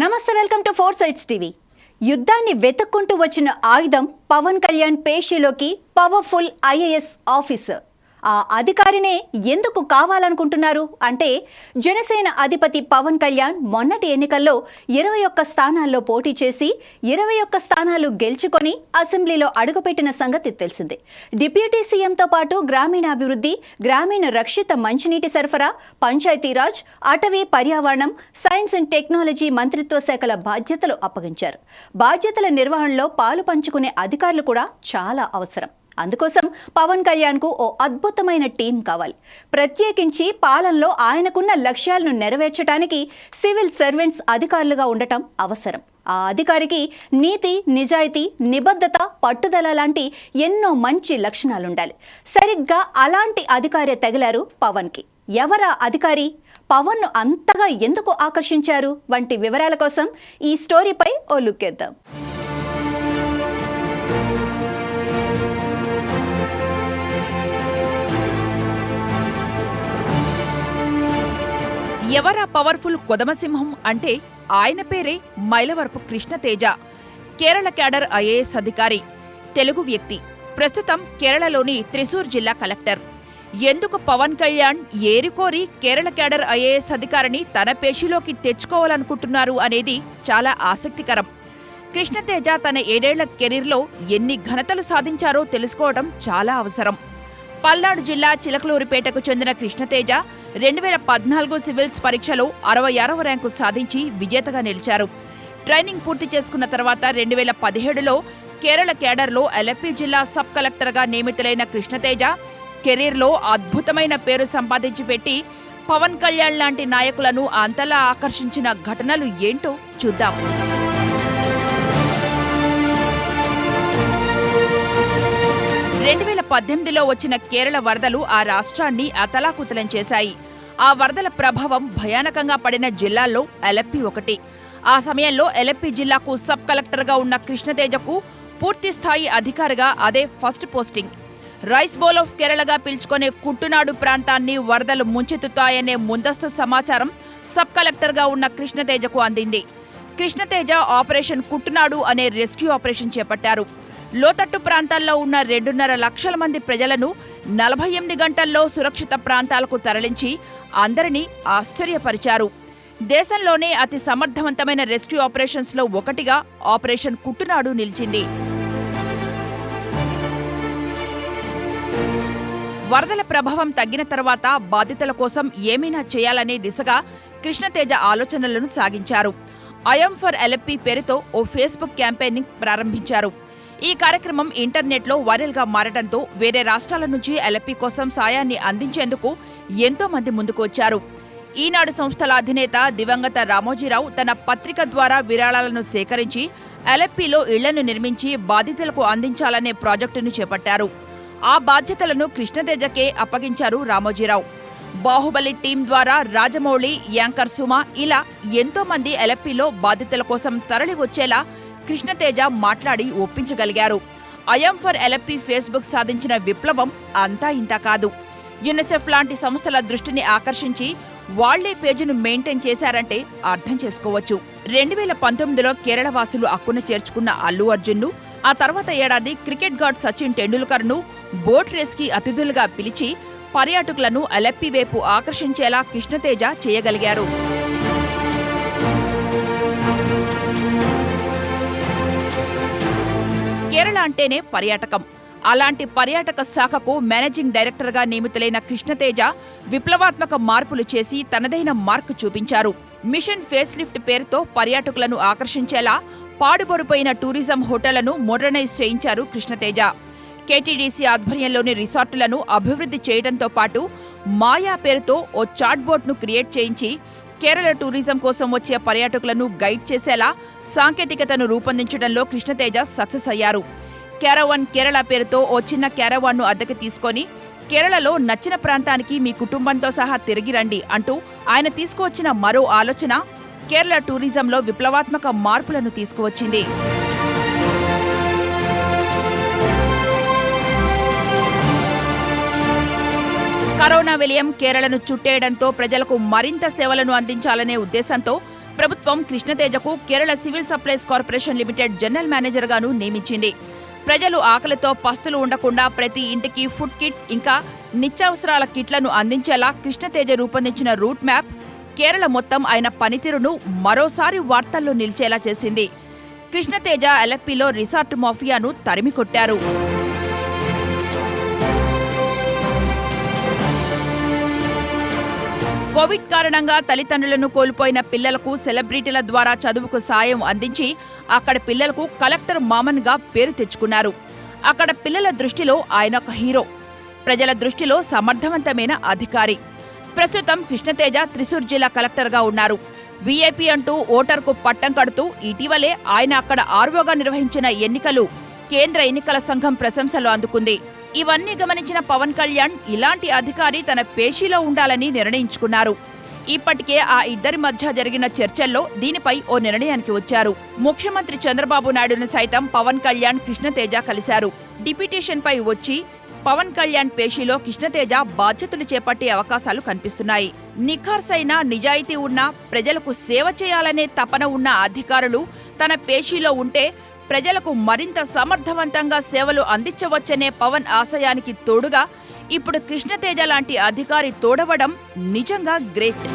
నమస్తే welcome to four sides TV. యుద్ధాన్ని వెతుక్కుంటూ వచ్చిన ఆయుధం పవన్ కళ్యాణ్ పేషీలోకి పవర్ఫుల్ ఐఏఎస్ ఆఫీసర్. ఆ అధికారినే ఎందుకు కావాలనుకుంటున్నారు? అంటే జనసేన అధిపతి పవన్ కళ్యాణ్ మొన్నటి ఎన్నికల్లో ఇరవై ఒక్క స్థానాల్లో పోటీ చేసి ఇరవై ఒక్క స్థానాలు గెలుచుకొని అసెంబ్లీలో అడుగుపెట్టిన సంగతి తెలిసిందే. డిప్యూటీ సీఎంతో పాటు గ్రామీణాభివృద్ధి గ్రామీణ రక్షిత మంచినీటి సరఫరా పంచాయతీరాజ్ అటవీ పర్యావరణం సైన్స్ అండ్ టెక్నాలజీ మంత్రిత్వ శాఖల బాధ్యతలు అప్పగించారు. బాధ్యతల నిర్వహణలో పాలు పంచుకునే అధికారులు కూడా చాలా అవసరం. అందుకోసం పవన్ కళ్యాణ్కు ఓ అద్భుతమైన టీం కావాలి. ప్రత్యేకించి పాలనలో ఆయనకున్న లక్ష్యాలను నెరవేర్చడానికి సివిల్ సర్వెంట్స్ అధికారులుగా ఉండటం అవసరం. ఆ అధికారికి నీతి నిజాయితీ నిబద్ధత పట్టుదల లాంటి ఎన్నో మంచి లక్షణాలుండాలి. సరిగ్గా అలాంటి అధికారే తగిలారు పవన్కి. ఎవరా అధికారి? పవన్ను అంతగా ఎందుకు ఆకర్షించారు? వంటి వివరాల కోసం ఈ స్టోరీపై ఓ లుక్ ఎవరా పవర్ఫుల్ కొదమసింహం అంటే ఆయన పేరే మైలవరపు కృష్ణతేజ. కేరళ క్యాడర్ ఐఏఎస్ అధికారి తెలుగు వ్యక్తి. ప్రస్తుతం కేరళలోని త్రిశూర్ జిల్లా కలెక్టర్. ఎందుకు పవన్ కళ్యాణ్ ఏరికోరి కేరళ క్యాడర్ ఐఏఎస్ అధికారిని తన పేషిలోకి తెచ్చుకోవాలనుకుంటున్నారు అనేది చాలా ఆసక్తికరం. కృష్ణతేజ తన ఏడేళ్ళ కెరీర్లో ఎన్ని ఘనతలు సాధించారో తెలుసుకోవడం చాలా అవసరం. పల్నాడు జిల్లా చిలకలూరిపేటకు చెందిన కృష్ణతేజ రెండు వేల పద్నాలుగు సివిల్స్ పరీక్షలో అరవై ఆరవ ర్యాంకు సాధించి విజేతగా నిలిచారు. ట్రైనింగ్ పూర్తి చేసుకున్న తర్వాత రెండు వేల పదిహేడులో కేరళ కేడర్లో ఎల్ఎప్పి జిల్లా సబ్ కలెక్టర్గా నియమితులైన కృష్ణతేజ కెరీర్లో అద్భుతమైన పేరు సంపాదించి పెట్టి పవన్ కళ్యాణ్ లాంటి నాయకులను అంతలా ఆకర్షించిన ఘటనలు ఏంటో చూద్దాం. రెండు వేల పద్దెనిమిదిలో వచ్చిన కేరళ వరదలు ఆ రాష్ట్రాన్ని అతలాకుతలం చేశాయి. ఆ వరదల ప్రభావం భయానకంగా పడిన జిల్లాల్లో ఎలప్పి ఒకటి. ఆ సమయంలో ఎలప్పి జిల్లాకు సబ్ కలెక్టర్గా ఉన్న కృష్ణతేజకు పూర్తిస్థాయి అధికారిగా అదే first posting. Rice bowl of కేరళగా పిలుచుకునే కుట్టునాడు ప్రాంతాన్ని వరదలు ముంచెత్తుతాయనే ముందస్తు సమాచారం సబ్ కలెక్టర్గా ఉన్న కృష్ణతేజకు అందింది. కృష్ణతేజ ఆపరేషన్ కుట్టునాడు అనే రెస్క్యూ ఆపరేషన్ చేపట్టారు. లోతట్టు ప్రాంతాల్లో ఉన్న రెండున్నర లక్షల మంది ప్రజలను నలభై ఎనిమిది గంటల్లో సురక్షిత ప్రాంతాలకు తరలించి అందరినీ ఆశ్చర్యపరిచారు. దేశంలోనే అతి సమర్థవంతమైన రెస్క్యూ ఆపరేషన్స్లో ఒకటిగా ఆపరేషన్ కుట్టునాడు నిలిచింది. వరదల ప్రభావం తగ్గిన తర్వాత బాధితుల కోసం ఏమైనా చేయాలనే దిశగా కృష్ణతేజ ఆలోచనలను సాగించారు. ఐఎం ఫర్ ఎల్ఎప్పి పేరుతో ఓ ఫేస్బుక్ క్యాంపెయిన్ ప్రారంభించారు. ఈ కార్యక్రమం ఇంటర్నెట్లో వైరల్గా మారడంతో వేరే రాష్ట్రాల నుంచి ఎలపి కోసం సాయాన్ని అందించేందుకు ఎంతో మంది ముందుకు వచ్చారు. ఈనాడు సంస్థల అధినేత దివంగత రామోజీరావు తన పత్రిక ద్వారా విరాళాలను సేకరించి ఎల్ఎప్పిలో ఇళ్ళను నిర్మించి బాధితులకు అందించాలనే ప్రాజెక్టును చేపట్టారు. ఆ బాధ్యతలను కృష్ణతేజకే అప్పగించారు రామోజీరావు. బాహుబలి టీం ద్వారా రాజమౌళి యాంకర్ సుమ ఇలా ఎంతో మంది ఎలప్పిలో బాధితుల కోసం తరలి వచ్చేలా కృష్ణతేజ మాట్లాడి ఒప్పించగలిగారు. అయం ఫర్ ఎలప్పి ఫేస్బుక్ సాధించిన విప్లవం అంతా ఇంత కాదు. యునిసెఫ్ లాంటి సంస్థల దృష్టిని ఆకర్షించి వాళ్ళే పేజీను మెయింటైన్ చేశారంటే అర్థం చేసుకోవచ్చు. రెండు వేల పంతొమ్మిదిలో కేరళ వాసులు అక్కున చేర్చుకున్న అల్లు అర్జున్ను ఆ తర్వాత ఏడాది క్రికెట్ గాడ్ సచిన్ టెండూల్కర్ను బోట్ రేస్కి అతిథులుగా పిలిచి పర్యాటకులను అలెప్పి వైపు ఆకర్షించేలా కృష్ణతేజ చేయగలిగారు. కేరళ అంటేనే పర్యాటకం. అలాంటి పర్యాటక శాఖకు మేనేజింగ్ డైరెక్టర్గా నియమితులైన కృష్ణతేజ విప్లవాత్మక మార్పులు చేసి తనదైన మార్క్ చూపించారు. మిషన్ ఫేస్ లిఫ్ట్ పేరుతో పర్యాటకులను ఆకర్షించేలా పాడుబడిపోయిన టూరిజం హోటళ్ళను మోడర్నైజ్ చేయించారు కృష్ణతేజ. కేటీడీసీ ఆధ్వర్యంలోని రిసార్టులను అభివృద్ధి చేయడంతో పాటు మాయా పేరుతో ఓ చాట్బోట్ను క్రియేట్ చేయించి కేరళ టూరిజం కోసం వచ్చే పర్యాటకులను గైడ్ చేసేలా సాంకేతికతను రూపొందించడంలో కృష్ణతేజ సక్సెస్ అయ్యారు. క్యారవాన్ కేరళ పేరుతో ఓ చిన్న క్యారవాన్ను అద్దెకి తీసుకొని కేరళలో నచ్చిన ప్రాంతానికి మీ కుటుంబంతో సహా తిరిగి రండి అంటూ ఆయన తీసుకువచ్చిన మరో ఆలోచన కేరళ టూరిజంలో విప్లవాత్మక మార్పులను తీసుకువచ్చింది. కరోనా విలయం కేరళను చుట్టేయడంతో ప్రజలకు మరింత సేవలను అందించాలనే ఉద్దేశంతో ప్రభుత్వం కృష్ణతేజకు Kerala civil supplies corporation limited general మేనేజర్గాను నియమించింది. ప్రజలు ఆకలితో పస్తులు ఉండకుండా ప్రతి ఇంటికి ఫుడ్ కిట్ ఇంకా నిత్యావసరాల కిట్లను అందించేలా కృష్ణతేజ రూపొందించిన రూట్ మ్యాప్ కేరళ మొత్తం ఆయన పనితీరును మరోసారి వార్తల్లో నిలిచేలా చేసింది. కృష్ణతేజ ఎలప్పిలో రిసార్ట్ మాఫియాను తరిమికొట్టారు. కోవిడ్ కారణంగా తల్లిదండ్రులను కోల్పోయిన పిల్లలకు సెలబ్రిటీల ద్వారా చదువుకు సాయం అందించి అక్కడ పిల్లలకు కలెక్టర్ మామన్గా పేరు తెచ్చుకున్నారు. అక్కడ పిల్లల దృష్టిలో ఆయన ఒక హీరో. ప్రజల దృష్టిలో సమర్థవంతమైన అధికారి. ప్రస్తుతం కృష్ణతేజ త్రిశూర్ జిల్లా కలెక్టర్గా ఉన్నారు. వీఐపీ అంటూ ఓటర్కు పట్టం కడుతూ ఇటీవలే ఆయన అక్కడ ఆర్వోగా నిర్వహించిన ఎన్నికలు కేంద్ర ఎన్నికల సంఘం ప్రశంసలు అందుకుంది. ఇవన్నీ గమనించిన పవన్ కళ్యాణ్ ఇలాంటి అధికారి తన పేషీలో ఉండాలని నిర్ణయించుకున్నారు. ఇప్పటికే ఆ ఇద్దరి మధ్య జరిగిన చర్చల్లో దీనిపై ఓ నిర్ణయానికి వచ్చారు. ముఖ్యమంత్రి చంద్రబాబు నాయుడును సైతం పవన్ కళ్యాణ్ కృష్ణతేజ కలిశారు. డిప్యూటేషన్పై వచ్చి పవన్ కళ్యాణ్ పేషీలో కృష్ణతేజ బాధ్యతలు చేపట్టే అవకాశాలు కనిపిస్తున్నాయి. నిఖార్సైన నిజాయితీ ఉన్న ప్రజలకు సేవ చేయాలనే తపన ఉన్న అధికారులు తన పేషీలో ఉంటే ప్రజలకు మరింత సమర్థవంతంగా సేవలు అందించవచ్చనే పవన్ ఆశయానికి తోడుగా ఇప్పుడు కృష్ణతేజ లాంటి అధికారి తోడవడం నిజంగా గ్రేట్.